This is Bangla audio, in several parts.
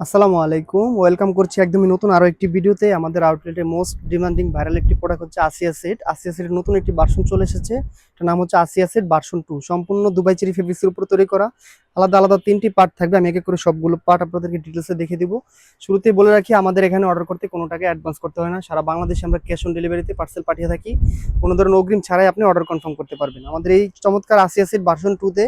আসসালামু আলাইকুম। ওয়েলকাম করছি একদমই নতুন আরও একটি ভিডিওতে। আমাদের আউটলেটের মোস্ট ডিমান্ডিং ভাইরাল একটি প্রোডাক্ট হচ্ছে আসিয়া সেট আসিয়া সেটের নতুন একটি বার্সন চলে এসেছে। এটার নাম হচ্ছে আসিয়া সেট বার্সন টু সম্পূর্ণ দুবাই চেরি ফেব্রিক্সের উপর তৈরি করা। আলাদা আলাদা তিনটি পার্ট থাকবে। আমি এক করে সবগুলো পার্ট আপনাদেরকে ডিটেলসে দেখে দিব। শুরুতেই বলে রাখি, আমাদের এখানে অর্ডার করতে কোনো টাকা অ্যাডভান্স করতে হয় না। সারা বাংলাদেশে আমরা ক্যাশ অন ডেলিভারিতে পার্সেল পাঠিয়ে থাকি। কোনো ধরনের অগ্রিম ছাড়াই আপনি অর্ডার কনফার্ম করতে পারবেন। আমাদের এই চমৎকার আসি সেট ভার্সন টুতে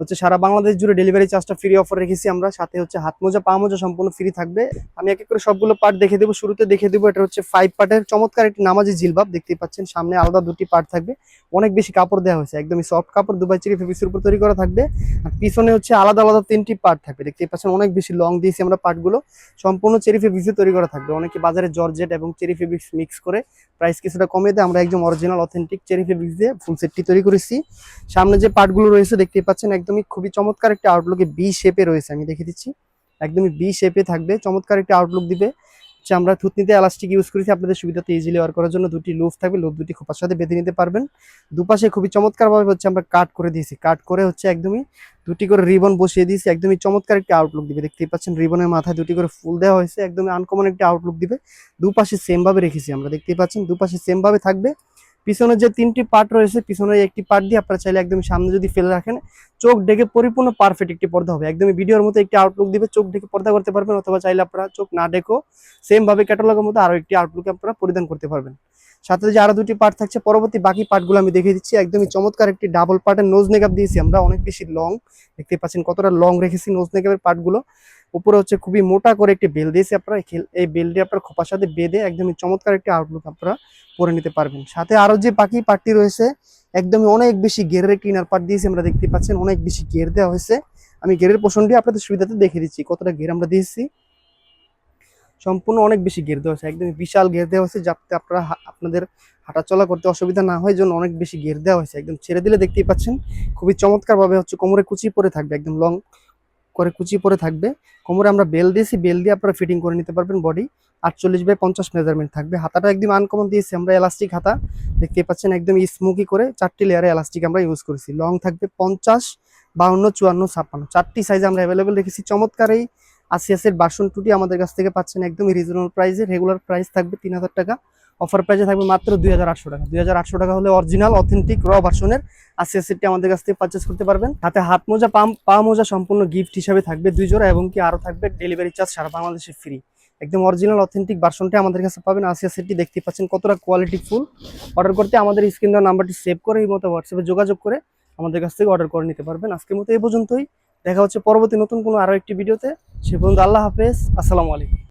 হচ্ছে সারা বাংলাদেশ জুড়ে ডেলিভারি চার্জটা ফ্রি অফার রেখেছি আমরা। সাথে হচ্ছে হাত মোজা, পা মোজা সম্পূর্ণ ফ্রি থাকবে। আমি এক এক করে সবগুলো পার্ট দেখে দেবো। শুরুতে দেখে দেবো, এটা হচ্ছে ফাইভ পার্টের চমৎকার একটি নামাজি জিলবাব। দেখতেই পাচ্ছেন, সামনে আলাদা দুটি পার্ট থাকবে। অনেক বেশি কাপড় দেওয়া হয়েছে। একদমই সফট কাপড়, দুবাই চিরি ফেব্রিক্সের উপর তৈরি করা থাকবে। আর পিছনে হচ্ছে আলাদা আলাদা তিনটি পার্ট থাকবে। দেখতেই পাচ্ছেন অনেক বেশি লং দিয়েছি আমরা পার্টগুলো সম্পূর্ণ চেরি ফেব্রিক্সে তৈরি করা থাকবে। অনেকে বাজারে জর্জেট এবং চেরি ফেব্রিক্স মিক্স করে প্রাইস কিছুটা কমিয়ে দেয়। আমরা একদম অরিজিনাল অথেন্টিক চেরি ফেব্রিক্স দিয়ে ফুল সেটটি তৈরি করেছি। সামনে যে পার্টগুলো রয়েছে, দেখতেই পাচ্ছেন একদমই খুবই চমৎকার একটা আউটলুকে বি শেপে রয়েছে। আমি দেখে দিচ্ছি। একদমই বি শেপে থাকবে। চমৎকার একটা আউটলুক দিবে। আমরা থুতনিতে এলাস্টিক ইউজ করেছি, আপনাদের সুবিধাতে ইজিলি ওয়ার করার জন্য দুটি লুফ থাকবে লুফ দুটি খোপার সাথে বেঁধে নিতে পারবেন। দুপাশে খুবই চমৎকারভাবে হচ্ছে আমরা কাট করে দিয়েছি। কাট করে হচ্ছে একদমই দুটি করে রিবন বসিয়ে দিয়েছি, একদমই চমৎকার একটি আউটলুক দিবে। দেখতেই পাচ্ছেন রিবনের মাথায় দুটি করে ফুল দেওয়া হয়েছে, একদমই আনকমন একটি আউটলুক দিবে। দুপাশে সেমভাবে রেখেছি আমরা। দেখতেই পাচ্ছেন, দুপাশে সেমভাবে থাকবে। পিছনের যে তিনটি পার্ট রয়েছে পিছনের একটি পার্ট দিয়ে আপনারা চাইলে একদম সামনে যদি ফেলে রাখেন, চোখ ডেকে পরিপূর্ণ পারফেক্ট একটি পর্দা হবে। একদমই ভিডিওর মতো একটি আউটলুক দিবে, চোখ ডেকে পর্দা করতে পারবেন, অথবা চাইলে আপনারা চোখ না ডেকেও সেম ভাবে ক্যাটালগের মতো আরও একটি আউটলুক আপনারা পরিধান করতে পারবেন। সাথে যে আরও দুটি পার্ট থাকছে, পরবর্তী বাকি পার্টগুলো আমি দেখিয়ে দিচ্ছি। একদমই চমৎকার একটি ডাবল পার্টের নোজ মেকআপ দিয়েছি আমরা, অনেক বেশি লং দেখতে পাচ্ছেন কতটা লং রেখেছি নোজ মেকআপের পার্টগুলো উপরে হচ্ছে খুবই মোটা করে একটি বেল দিয়েছি আপনারা, এই বেলটি আপনার খোপার সাথে বেঁধে একদমই চমৎকার একটি আউটলুক আপনারা পরে নিতে পারবেন। সাথে আরও যে পাখি পার্টটি রয়েছে, একদমই অনেক বেশি গেরের একটি ইনার পার্ট দিয়েছি আমরা দেখতে পাচ্ছেন, অনেক বেশি গের দেওয়া হয়েছে। আমি গেরের পোষণটি আপনাদের সুবিধাতে দেখে দিচ্ছি, কতটা গের আমরা দিয়েছি। সম্পূর্ণ অনেক বেশি গের দেওয়া হয়েছে, একদমই বিশাল গের দেওয়া হয়েছে, যাতে আপনারা আপনাদের হাঁটাচলা করতে অসুবিধা না হয় জন্য অনেক বেশি গের দেওয়া হয়েছে। একদম ছেড়ে দিলে দেখতেই পাচ্ছেন, খুবই চমৎকার ভাবে হচ্ছে কোমরে কুচি পরে থাকবে, একদম লং করে কুচি পরে থাকবে। কোমরে আমরা বেল দিয়েছি, বেল দিয়ে আপনারা ফিটিং করে নিতে পারবেন বডি আটচল্লিশ বাই পঞ্চাশ মেজারমেন্ট থাকবে। হাতাটা একদম আনকমন দিয়েছি আমরা এলাস্টিক হাতা। দেখতেই পাচ্ছেন একদম স্মোকি করে চারটি লেয়ারে এলাস্টিক আমরা ইউজ করেছি। লং থাকবে পঞ্চাশ, বাউন্ন, চুয়ান্ন, ছাপ্পান্ন। চারটি সাইজ আমরা অ্যাভেলেবেল রেখেছি। চমৎকার এই আসিয়াসের বাসন টুটি আমাদের কাছ থেকে পাচ্ছেন একদম রিজনেবল প্রাইসে রেগুলার প্রাইস থাকবে তিন হাজার টাকা। অফার প্রাইসে থাকবে মাত্র দুই হাজার আটশো টাকা। দুই হাজার আটশো টাকা হলে অরিজিনাল অথেন্টিক র ভার্সনের আসিয়া সেটটি আমাদের কাছ থেকে পারচেস করতে পারবেন। হাতে হাত মোজা, পাম, পা মোজা সম্পূর্ণ গিফট হিসাবে থাকবে দুই জোড়া এবং কি আরও থাকবে ডেলিভারি চার্জ সারা বাংলাদেশে ফ্রি একদম অরিজিনাল অথেন্টিক ভার্সনটি আমাদের কাছে পাবেন। আসিয়া সেটটি দেখতে পাচ্ছেন কতটা কোয়ালিটি ফুল অর্ডার করতে আমাদের স্ক্রিন দেওয়া নাম্বারটি সেভ করে এই মতো হোয়াটসঅ্যাপে যোগাযোগ করে আমাদের কাছ থেকে অর্ডার করে নিতে পারবেন। আজকের মতো এই পর্যন্তই। দেখা হচ্ছে পরবর্তী নতুন কোনো আরও একটি ভিডিওতে সে পর্যন্ত আল্লাহ হাফেজ। আসসালামু আলাইকুম।